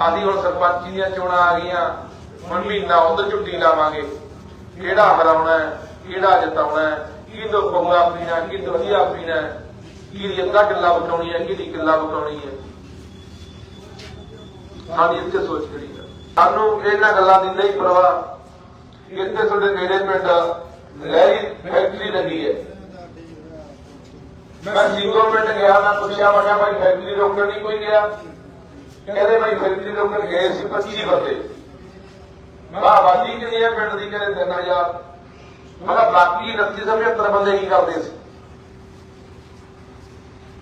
ਆਦੀ ਹੁਣ ਸਰਪੰਚੀ ਦੀਆਂ ਚੋਣਾਂ ਆ ਗਈਆਂ। ਹੁਣ ਮਹੀਨਾ ਉਧਰ ਝੁੱਟੀ ਲਾਵਾਂਗੇ। ਕਿਹੜਾ ਹਰਾਉਣਾ ਹੈ? ਕਿਹੜਾ ਜਿਤਾਉਣਾ ਹੈ? ਕਿਹਦੋਂ ਪੌਂਗਾ ਪੀਣਾ ਕਿਹਦੋਂ ਵਧੀਆ ਪੀਣਾ ਕਿਹਦੀ ਅੱਧਾ ਕਿੱਲਾ ਬਕਾਉਣੀ ਹੈ? ਕਿਹਦੀ ਕਿੱਲਾ ਬਕਾਉਣੀ ਹੈ? ਸਾਡੀ ਇੱਥੇ ਸੋਚ ਕਰੀ ਸਾਨੂੰ ਇਹਨਾਂ ਗੱਲਾਂ ਦੀ ਨਹੀਂ ਪਰਵਾਹ। ਇੱਥੇ ਤੁਹਾਡੇ ਨੇੜੇ ਪਿੰਡ ਲਹਿਰੀ ਫੈਕਟਰੀ ਲੱਗੀ ਹੈ। ਮੈਂ ਸਿੰਗੋ ਪਿੰਡ ਗਿਆ, ਮੈਂ ਪੁੱਛਿਆ, ਮੈਂ ਕਿਹਾ ਭਾਈ ਫੈਕਟਰੀ ਰੋਕਣ ਨਹੀਂ ਕੋਈ ਗਿਆ? ਕਹਿੰਦੇ ਭਾਈ ਫੈਕਟਰੀ ਰੋਕਣ ਗਏ ਸੀ 25 ਬੰਦੇ। ਮੈਂ ਆਬਾਦੀ ਕਿੰਨੀ ਹੈ ਪਿੰਡ ਦੀ ਕਹਿੰਦੇ 3000 ਮੈਂ ਬਾਕੀ 2975 ਬੰਦੇ ਕੀ ਕਰਦੇ ਸੀ?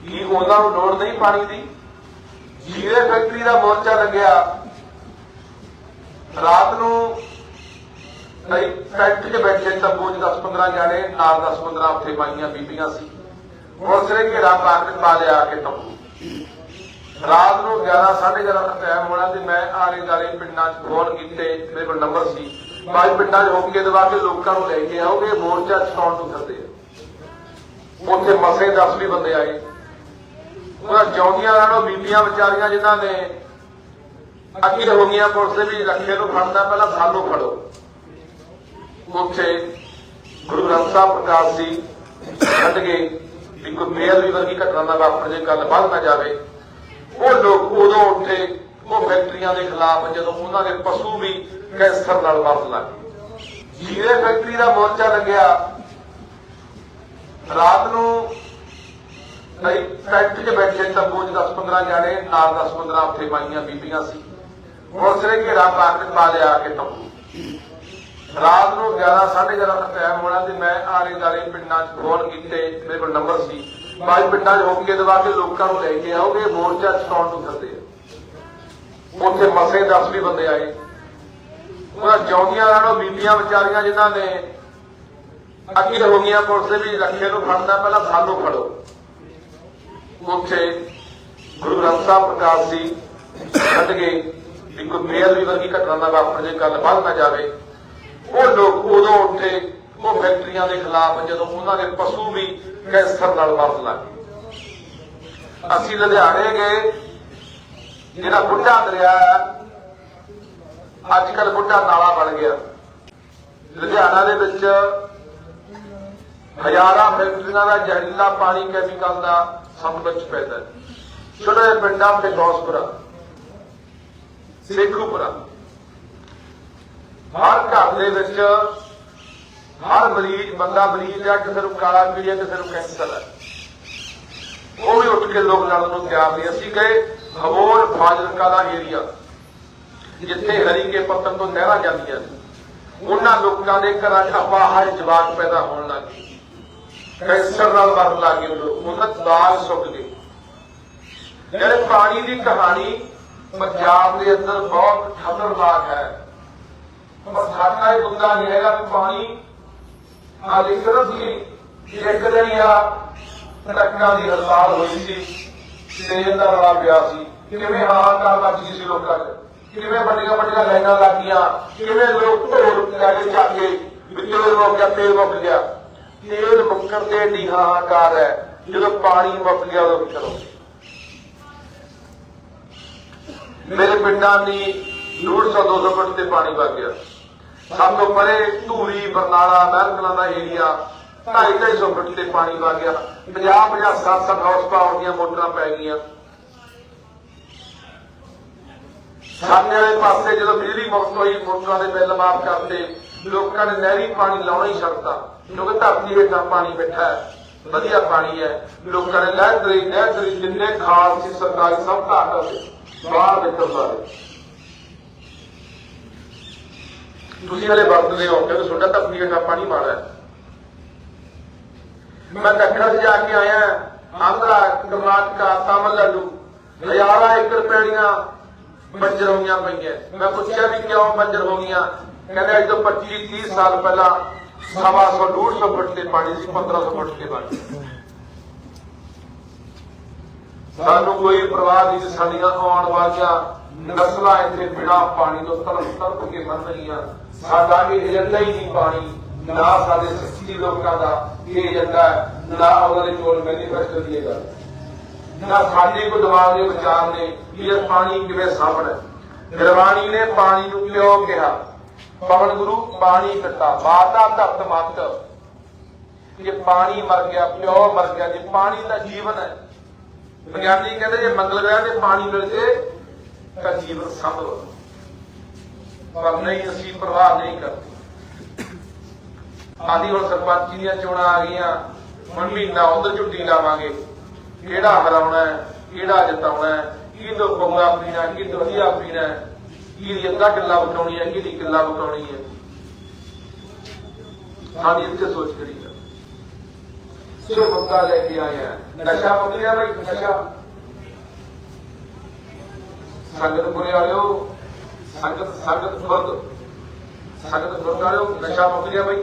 ਕੀ ਉਹਨਾਂ ਨੂੰ ਲੋੜ ਨਹੀਂ ਪਾਣੀ ਦੀ? ਜੀਰੇ ਫੈਕਟਰੀ ਦਾ ਮੋਰਚਾ ਲੱਗਿਆ। ਰਾਤ ਨੂੰ ਫੈਕਟਰੀ 'ਚ ਬੈਠੇ ਤੰਬੂ 'ਚ 10-15 ਜਾਣੇ, ਨਾਲ 10-15 ਉੱਥੇ ਬਾਈਆਂ ਬੀਬੀਆਂ ਸੀ। ਪੁਲਿਸ ਨੇ ਘੇਰਾ ਪਾ ਕੇ ਪਾ ਲਿਆ ਕੇ ਤੰਬੂ ਰਾਤ ਨੂੰ 11 11:30 ਦਾ ਟਾਈਮ ਹੋਣਾ ਤੇ ਮੈਂ ਆਲੇ ਦਾਲੇ ਪਿੰਡਾਂ 'ਚ ਫੋਨ ਕੀਤੇ, ਮੇਰੇ ਕੋਲ ਨੰਬਰ ਸੀ। ਬਾਈ ਪਿੰਡਾਂ 'ਚ ਹੋਕੇ ਦਵਾ ਕੇ ਲੋਕਾਂ ਨੂੰ ਲੈ ਕੇ ਆਓਗੇ, ਮੋਰਚਾ ਛਡਾਉਣ ਨੂੰ ਫਿਰਦੇ ਆ। ਉੱਥੇ ਮਸੇ 10 ਵੀ ਬੰਦੇ ਆਏ। ਉਹਨਾਂ ਜੌਂਦੀਆਂ ਨਾਲੋਂ ਬੀਬੀਆਂ ਵਿਚਾਰੀਆਂ ਜਿਨ੍ਹਾਂ ਨੇ ਅੱਗੇ ਹੋ ਗਈਆਂ, ਪੁਲਿਸ ਦੇ ਵੀ ਰੱਖੇ ਨੂੰ ਫੜਦਾ ਪਹਿਲਾਂ ਸਾਨੂੰ ਫੜੋ। ਉੱਥੇ ਗੁਰੂ ਗ੍ਰੰਥ ਸਾਹਿਬ ਪ੍ਰਕਾਸ਼ ਜੀ ਛੱਡ ਗਏ ਵੀ ਕੋਈ ਮੇਲ ਵੀ ਵਰਗੀ ਘਟਨਾ ਦਾ ਵਾਪਰ ਜੇ ਗੱਲ ਵੱਧ ਨਾ ਜਾਵੇ। ਉਹ ਲੋਕ ਉਦੋਂ ਉੱਠੇ ਉਹ ਫੈਕਟਰੀਆਂ ਦੇ ਖਿਲਾਫ ਜਦੋਂ ਉਹਨਾਂ ਦੇ ਪਸ਼ੂ ਵੀ ਕੈਂਸਰ ਨਾਲ ਮਰਨ ਲੱਗੇ ਜੀਰੇ ਫੈਕਟਰੀ ਦਾ ਮੋਰਚਾ ਲੱਗਿਆ, ਰਾਤ ਨੂੰ ਕਈ ਫੈਕਟਰੀ 'ਚ ਬੈਠੇ ਤੰਬੂ 'ਚ 10-15 ਜਾਣੇ, ਨਾਲ 10-15 ਉੱਥੇ ਬਾਈਆਂ ਬੀਬੀਆਂ ਸੀ। ਪੁਲਿਸ ਨੇ ਘੇਰਾ ਪਾ ਕੇ ਪਾ ਲਿਆ ਆ ਕੇ ਤੰਬੂ। ਰਾਤ ਨੂੰ 11 11:30 ਦਾ ਟਾਈਮ ਹੋਣਾ ਤੇ ਮੈਂ ਆਲੇ ਦਾਲੇ ਪਿੰਡਾਂ 'ਚ ਫੋਨ ਕੀਤੇ, ਮੇਰੇ ਕੋਲ ਨੰਬਰ ਸੀ। ਬਾਈ ਪਿੰਡਾਂ 'ਚ ਹੋਕੇ ਦਵਾ ਕੇ ਲੋਕਾਂ ਨੂੰ ਲੈ ਕੇ ਆਓਗੇ, ਮੋਰਚਾ ਛਡਾਉਣ ਨੂੰ ਫਿਰਦੇ ਆ। ਉੱਥੇ ਮਸੇ 10 ਵੀ ਬੰਦੇ ਆਏ। ਉਹਨਾਂ ਜੌਂਦੀਆਂ ਨਾਲੋਂ ਬੀਬੀਆਂ ਵਿਚਾਰੀਆਂ ਜਿਨ੍ਹਾਂ ਨੇ ਅੱਗੇ ਹੋ ਗਈਆਂ, ਪੁਲਿਸ ਦੇ ਵੀ ਰੱਖੇ ਨੂੰ ਫੜਦਾ ਪਹਿਲਾਂ ਸਾਨੂੰ ਫੜੋ। ਉੱਥੇ ਗੁਰੂ ਗ੍ਰੰਥ ਸਾਹਿਬ ਪ੍ਰਕਾਸ਼ ਜੀ ਛੱਡ ਗਏ ਵੀ ਕੋਈ ਮੇਲ ਵੀ ਵਰਗੀ ਘਟਨਾ ਨਾ ਵਾਪਰ ਜੇ ਗੱਲ ਵੱਧ ਨਾ ਜਾਵੇ। ਉਹ ਲੋਕ ਉਦੋਂ ਉੱਠੇ ਦੇ ਖਿਲਾਫ ਜਦੋਂ ਉਹਨਾਂ ਦੇ ਪਸ਼ੂ ਵੀ ਕੈਂਸਰ ਨਾਲ ਮਰਨ ਲੱਗੇ ਅਸੀਂ ਲੁਧਿਆਣੇ ਗਏ, ਜਿਹੜਾ ਬੁੱਢਾ ਦਰਿਆ ਅੱਜ ਕੱਲ ਬੁੱਢਾ ਨਾਲਾ ਬਣ ਗਿਆ। ਲੁਧਿਆਣਾ ਦੇ ਵਿੱਚ ਹਜ਼ਾਰਾਂ ਫੈਕਟਰੀਆਂ ਦਾ ਜ਼ਹਿਰੀਲਾ ਪਾਣੀ ਕੈਮੀਕਲ ਦਾ ਸਭ ਪੈਦਾ ਛੋਟੇ ਪਿੰਡਾਂ ਤੇ ਗੌਸਪੁਰਾ, ਸੇਖੂਪੁਰਾ। ਹਰ ਘਰ ਦੇ ਵਿੱਚ ਹਰ ਮਰੀਜ਼, ਬੰਦਾ ਮਰੀਜ਼ ਆ ਕਿਸੇ ਨੂੰ ਕਾਲਾ ਪੀੜਿਆ ਕਿਸੇ ਨੂੰ ਕੈਂਸਰ ਹੈ ਉਹ ਵੀ ਉੱਠ ਕੇ ਲੋਕ ਲੜਨ ਨੂੰ ਤਿਆਰ ਨਹੀਂ। ਅਸੀਂ ਗਏ ਹਵੋਰ ਫਾਜ਼ਿਲਕਾ ਦਾ ਏਰੀਆ ਜਿੱਥੇ ਹਰੀ ਕੇ ਪੱਤਨ ਤੋਂ ਨਹਿਰਾਂ ਜਾਂਦੀਆਂ ਨੇ। ਉਹਨਾਂ ਲੋਕਾਂ ਦੇ ਘਰਾਂ 'ਚ ਅਪਾਹਜ ਜਵਾਕ ਪੈਦਾ ਹੋਣ ਲੱਗੇ ਕੈਂਸਰ ਨਾਲ ਮਰਨ ਲੱਗੇ ਉਹ ਲੋਕ। ਉਹਨਾਂ ਦਾਗ ਸੁੱਕ ਗਏ। ਜਿਹੜੇ ਪਾਣੀ ਦੀ ਕਹਾਣੀ ਪੰਜਾਬ ਦੇ ਅੰਦਰ ਬਹੁਤ ਖਤਰਨਾਕ ਹੈ। ਪਰ ਸਾਡਾ ਇਹ ਬੰਦਾ ਨਹੀਂ ਹੈਗਾ ਕਿ ਪਾਣੀ ਆ ਲਿਖਣਾ ਸੀ ਇੱਕ ਦਿਨ ਆ ਟੱਕਾਂ ਦੀ ਹੜਤਾਲ ਹੋਈ ਸੀ ਤੇਲ ਦਾ ਰੌਲਾ ਪਿਆ ਸੀ ਕਿਵੇਂ ਹਾਹਾਕਾਰ ਮੱਚ ਗਈ ਸੀ ਲੋਕਾਂ 'ਚ ਕਿਵੇਂ ਵੱਡੀਆਂ ਵੱਡੀਆਂ ਲਾਈਨਾਂ ਲੱਗੀਆਂ ਕਿਵੇਂ ਲੋਕ ਢੋਲ ਲੈ ਕੇ ਚੱਕ ਕੇ ਗਿਆ ਤੇਲ ਮੁੱਕ ਗਿਆ। ਤੇਲ ਮੁੱਕਣ ਤੇ ਨੀ ਹਾਹਾਕਾਰ ਹੈ, ਜਦੋਂ ਪਾਣੀ ਮੁੱਕ ਗਿਆ, ਉਦੋਂ ਕੀ ਮੇਰੇ ਪਿੰਡਾਂ ਦੀ 150 200 ਫੁੱਟ ਤੇ ਪਾਣੀ ਵਗ ਗਿਆ। ਸਭ ਤੋਂ ਪਰੇ ਧੂਰੀ, ਬਰਨਾਲਾ ਮਹਿਲਕਲਾਂ ਦਾ ਏਰੀਆ 250 ਫੁੱਟ ਤੇ ਪਾਣੀ ਵਗ ਗਿਆ। 50 50 60 60 ਪਾਵਰ ਦੀਆਂ ਮੋਟਰਾਂ ਪੈ ਗਈਆਂ। ਸਾਹਮਣੇ ਵਾਲੇ ਪਾਸੇ ਜਦੋਂ ਬਿਜਲੀ ਮੁਕਤ ਹੋਈ, ਮੋਟਰਾਂ ਦੇ ਬਿੱਲ ਮਾਫ ਕਰਤੇ। ਲੋਕਾਂ ਨੇ ਨਹਿਰੀ ਪਾਣੀ ਲਾਉਣਾ ਹੀ ਛੱਡਤਾ। ਕਿਉਂਕਿ ਧਰਤੀ ਹੇਠਾਂ ਪਾਣੀ ਬੈਠਾ ਹੈ। ਵਧੀਆ ਪਾਣੀ ਹੈ। ਲੋਕਾਂ ਨੇ ਨਹਿਰ ਦਰੀ ਜਿੰਨੇ ਖਾਲ ਸੀ ਸਰਕਾਰੀ ਸਭ ਘਾਟ ਹੋਏ ਬਾਹਰ ਨਿਕਲ ਸਾਰੇ ਤੁਸੀਂ ਹਲੇ ਵਰਤਦੇ ਹੋ ਕਿਉਂਕਿ ਤੁਹਾਡਾ ਧਰਤੀ ਹੇਠਾਂ ਪਾਣੀ ਮਾੜਾ ਹੈ ਮੈਂ ਦੱਖਣ 'ਚ ਜਾ ਕੇ ਆਇਆ ਆਂਧਰਾ ਕਰਨਾਟਕਾ ਤਾਮਿਲਨਾਡੂ ਹਜ਼ਾਰਾਂ ਏਕੜ ਪੈੜੀਆਂ ਬੰਜਰ ਹੋਈਆਂ ਪਈਆਂ। ਮੈਂ ਪੁੱਛਿਆ ਵੀ ਕਿਉਂ ਬੰਜਰ ਹੋ ਗਈਆਂ ਕਹਿੰਦੇ ਅੱਜ ਤੋਂ 25 30 ਸਾਲ ਪਹਿਲਾਂ ਸਵਾ ਸੌ 150 ਫੁੱਟ ਤੇ ਪਾਣੀ ਸੀ 1500 ਫੁੱਟ ਤੇ ਪਾਣੀ। ਸਾਨੂੰ ਕੋਈ ਪਰਵਾਹ ਨਹੀਂ ਸੀ, ਸਾਡੀਆਂ ਆਉਣ ਵਾਲੀਆਂ ਨਸਲਾਂ ਇੱਥੇ ਬਿਨਾ ਪਾਣੀ ਤੋਂ ਤੜਫ ਤੜਫ ਕੇ ਮਰ ਰਹੀਆਂ ਸਾਡਾ ਇਹ ਏਜੰਡਾ ਹੀ ਨਹੀਂ ਪਾਣੀ, ਨਾ ਸਾਡੇ ਸਿੱਖੀ ਲੋਕਾਂ ਦਾ ਇਹ ਏਜੰਡਾ ਨਾ ਉਹਨਾਂ ਦੇ ਕੋਲ ਮੈਨੀਫੈਸਟੋ ਦੀ ਇਹ ਗੱਲ। ਨਾ ਸਾਡੇ ਕੋਲ ਦਿਮਾਗ ਦੇ ਵਿਚਾਰ ਨੇ ਕਿ ਇਹ ਪਾਣੀ ਕਿਵੇਂ ਸਾਂਭਣਾ ਗੁਰਬਾਣੀ ਨੇ ਪਾਣੀ ਨੂੰ ਪਿਓ ਕਿਹਾ? ਪਵਨ ਗੁਰੂ ਪਾਣੀ ਪਿਤਾ ਮਾਤਾ ਧਰਤ ਮਤ। ਜੇ ਪਾਣੀ ਮਰ ਗਿਆ, ਪਿਓ ਮਰ ਗਿਆ, ਜੇ ਪਾਣੀ ਦਾ ਜੀਵਨ ਹੈ। ਵਿਗਿਆਨੀ ਕਹਿੰਦੇ ਜੇ ਮੰਗਲ ਗ੍ਰਹਿ ਤੇ ਪਾਣੀ ਮਿਲ ਜੇ, ਤਾਂ ਜੀਵਨ ਸੰਭਵ ਪਰ ਨਹੀਂ, ਅਸੀਂ ਪ੍ਰਵਾਹ ਨਹੀਂ ਕਰਦੇ। ਆਦੀ ਹੁਣ ਸਰਪੰਚੀ ਦੀਆਂ ਚੋਣਾਂ ਆ ਗਈਆਂ। ਹੁਣ ਮਹੀਨਾ ਉਧਰ ਝੁੱਟੀ ਲਾਵਾਂਗੇ। ਕਿਹੜਾ ਹਰਾਉਣਾ ਹੈ? ਕਿਹੜਾ ਜਿਤਾਉਣਾ ਹੈ? ਕਿਹਦੋਂ ਪੰਗਾ ਪੀਣਾ ਕਿਹਦੋਂ ਵਧੀਆ ਪੀਣਾ ਕਿਹਦੀ ਅੱਧਾ ਕਿੱਲਾ ਬਟਾਉਣੀ ਹੈ? ਕਿਹਦੀ ਕਿੱਲਾ ਬਟਾਉਣੀ ਹੈ? ਸਾਡੀ ਇੱਥੇ ਸੋਚ ਕਰੀ ਜਾ। ਸੋ ਮੁੱਦਾ ਲੈ ਕੇ ਆਏ ਆ ਨਸ਼ਾ ਮੁੱਕਿਆ ਬਈ, ਨਸ਼ਾ। ਸੰਗਤ ਪੁਰੇ ਵਾਲਿਓ ਸੰਗਤ ਸੰਗਤ ਖੁਦ ਸੰਗਤ ਖੁਦ ਨਸ਼ਾ ਮੁੱਕ ਗਿਆ ਬਈ।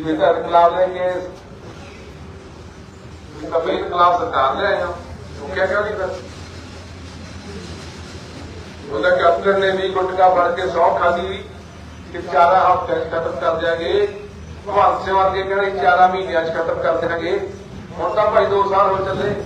ਇਹ ਤਾਂ ਇਨਕਲਾਬ ਲੈ ਕੇ ਕਬੇ ਇਨਕਲਾਬ ਸਰਕਾਰ ਲੈ ਆਇਆ ਉਹ ਕਿਆ ਕਿਆ ਨਹੀਂ ਕਰ ਉਹਦਾ ਕੈਪਟਨ ਨੇ ਵੀ ਗੁਟਕਾ ਫੜ ਕੇ ਸੌ ਖਾਦੀ ਵੀ। ਕਿ ਚਾਰਾ ਹਫ਼ਤੇ ਚ ਖਤਮ ਕਰ ਦਿਆਂਗੇ। ਭਗਵੰਤ ਸਿੰਘ ਵਰਗੇ ਕਹਿੰਦੇ ਚਾਰਾ ਮਹੀਨਿਆਂ ਚ ਖਤਮ ਕਰ ਦਿਆਂਗੇ। ਹੁਣ ਤਾਂ ਭਾਈ 2 ਸਾਲ ਹੋ ਚੱਲੇ।